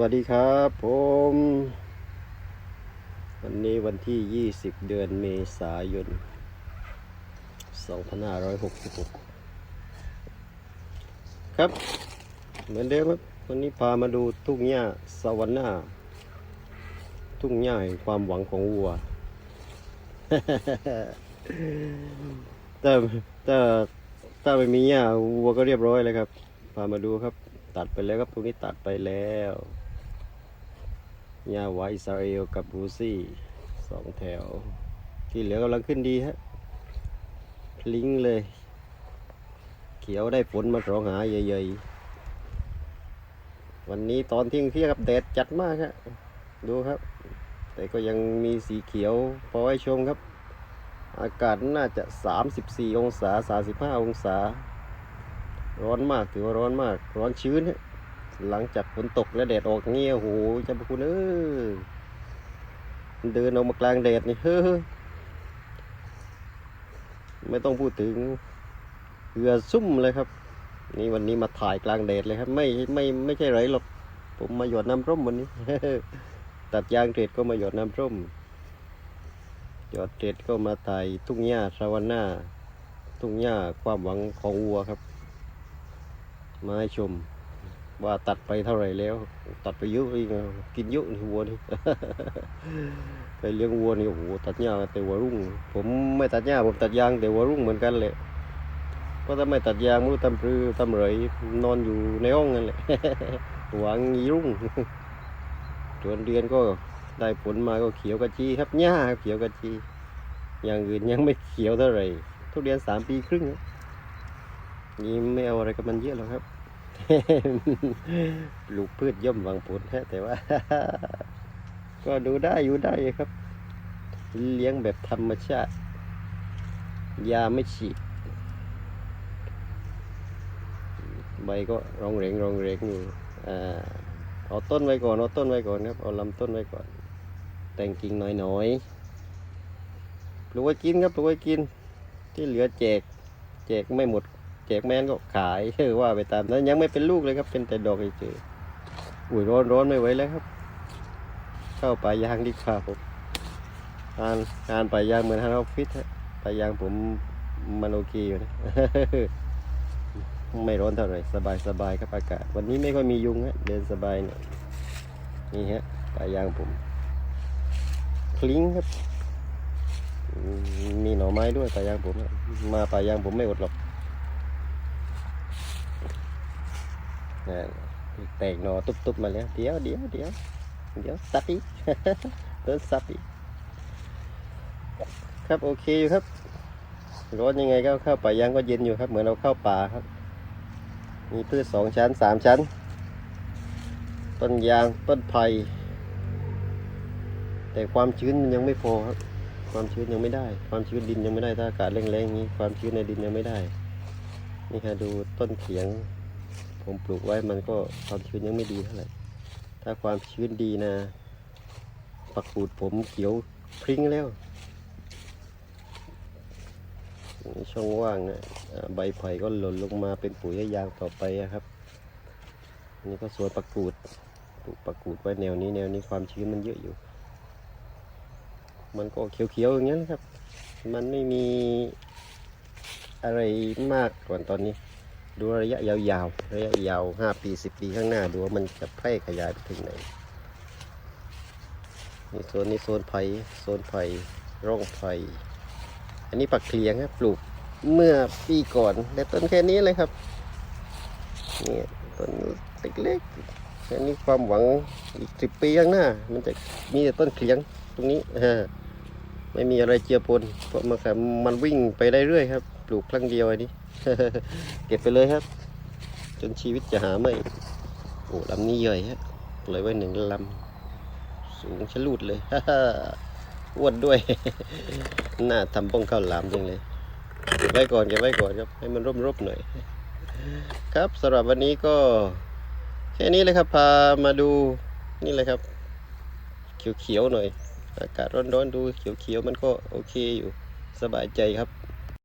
วัสดีครับผม วันนี้วันที่ 20 เดือนเมษายน 2566 ครับ เหมือนเดิมครับ วันนี้พามาดูทุ่งหญ้าสวรรค์หน้า ทุ่งหญ้าแห่งความหวังของวัวถ้าถ้าถ้าไม่มีหญ้าวัวก็เรียบร้อยเลยครับ พามาดูครับตัดไปแล้วครับตรงนี้ตัดไปแล้ว หญ้าไวอิสราเอลกับบูซี่สองแถว ที่เหลือกำลังขึ้นดีฮะพลิงเลย เขียวได้ฝนมาสองหาใหญ่ๆ วันนี้ตอนเที่ยงเที่ยงครับแดดจัดมากครับดูครับ แต่ก็ยังมีสีเขียวพอให้ชมครับ อากาศน่าจะ 34 องศา 35 องศา ร้อนมากถือว่าร้อนมาก ร้อนชื้นฮะ หลังจากฝนตกและแดดออกเงี้ยโอ้โหจะพระคุณเออเดินออกมากลางแดดนี่เฮ้อไม่ต้องพูดถึงเหงื่อซุ่มเลยครับ นี่วันนี้มาถ่ายกลางแดดเลยครับ ไม่ไม่ไม่ใช่ไรหรอกผมมาหยดน้ำร่มวันนี้ ตัดยางเกรดก็มาหยดน้ำร่มหยดเกรดก็มาถ่ายทุ่งหญ้าสวรรค์หน้าทุ่งหญ้าความหวังของวัวครับ มาให้ชม ว่าตัดไปเท่าไหร่แล้ว ตัดไปเยอะอีกกินเยอะนี่วัวนี่ไปเลี้ยงวัวนี่โอ้โหตัดหญ้าแต่หัวรุ่ง ผมไม่ตัดหญ้าผมตัดยางแต่หัวรุ่งเหมือนกันเลยเพราะถ้าไม่ตัดยางไม่รู้ทำปรือทำไรนอนอยู่ในห้องนั่นแหละหวังยีรุ่งส่วนเดือนก็ได้ผลมาก็เขียวกระจีครับหญ้าเขียวกระจีอย่างอื่นยังไม่เขียวเท่าไหร่ทุเรียนสามปีครึ่งนี่ไม่เอาอะไรกับมันเยอะหรอกครับ ลูกพืชย่อมหวังผลฮะแต่ว่า ก็ดูได้อยู่ได้ครับ เลี้ยงแบบธรรมชาติ ยาไม่ฉีดใบก็รองเรงรองเรงอยู่อ่าเอาต้นไว้ก่อนเอาต้นไว้ก่อนครับเอาลำต้นไว้ก่อน แต่งกิ่งน้อยๆปลูกไว้กินครับปลูกไว้กิน ที่เหลือแจก แจกไม่หมด แจกแมนก็ขายเออว่าไปตามนั้นยังไม่เป็นลูกเลยครับ เป็นแต่ดอกเฉยๆอุ้ยร้อนร้อนไม่ไหวแล้วครับ เข้าป่ายางดีกว่าผมงานงานป่ายางเหมือนฮันออฟฟิศฮะป่ายางผมมันโอเคอยู่นะไม่ร้อนเท่าไหร่สบายสบายครับอากาศ วันนี้ไม่ค่อยมียุงฮะเดินสบายหน่อยนี่ฮะป่ายางผมคลิ้งครับ มีหน่อไม้ด้วยป่ายางผม มาป่ายางผมไม่อดหรอก นั่นแตกหนอตุบๆมาแล้ว เดี๋ยวเดี๋ยวเดี๋ยวเดี๋ยวสับอีกเดินสับอีก ครับโอเคอยู่ครับร้อนยังไงก็เข้าป่ายางก็เย็นอยู่ครับ เหมือนเราเข้าป่าครับ มีพืชสองชั้นสามชั้น ต้นยางต้นไผ่แต่ความชื้นมันยังไม่พอครับ ความชื้นยังไม่ได้ ความชื้นดินยังไม่ได้ถ้าอากาศแรงๆนี้ ความชื้นในดินยังไม่ได้ นี่ค่ะดูต้นเขียง ผมปลูกไว้มันก็ความชื้นยังไม่ดีเท่าไหร่ถ้าความชื้นดีนะปักปูดผมเขียวพริ้งแล้วช่องว่างนะใบไผ่ก็หล่นลงมาเป็นปุ๋ยยางต่อไปอะครับนี่ก็สวนปักกูดปลูกปักกูดไว้แนวนี้แนวนี้ความชื้นมันเยอะอยู่ มันก็เขียวๆอย่างนี้นครับ มันไม่มีอะไรมากกว่าตอนนี้ ดูระยะยาวๆ ระยะยาวห้าปีสิบปีข้างหน้า ดูว่ามันจะแพร่ขยายไปถึงไหน นี่โซนนี้โซนไผ่โซนไผ่ร่องไผ่อันนี้ปักเขียงครับ ปลูกเมื่อปีก่อนแต่ต้นแค่นี้เลยครับ นี่ต้นเล็กๆอันนี้ความหวังอีกสิบปีข้างหน้า มันจะมีแต่ต้นเขียงตรงนี้อ่า ไม่มีอะไรเจือปนเพราะมันครับมันวิ่งไปได้เรื่อยครับ ปลูกครั้งเดียวอันนี้ เก็บไปเลยครับ จนชีวิตจะหาไม่โอ้ลำนี้ใหญ่ฮะเลยไว้หนึ่งลำสูงชะลูดเลย อ้วนด้วยน่าทำป้องข้าวหลามจังเลยเก็บไว้ก่อนเก็บไว้ก่อนครับให้มันร่มๆหน่อย ครับสำหรับวันนี้ก็แค่นี้เลยครับพามาดูนี่เลยครับ เขียวๆหน่อย อากาศร้อนๆดูเขียวๆมันก็โอเคอยู่สบายใจครับ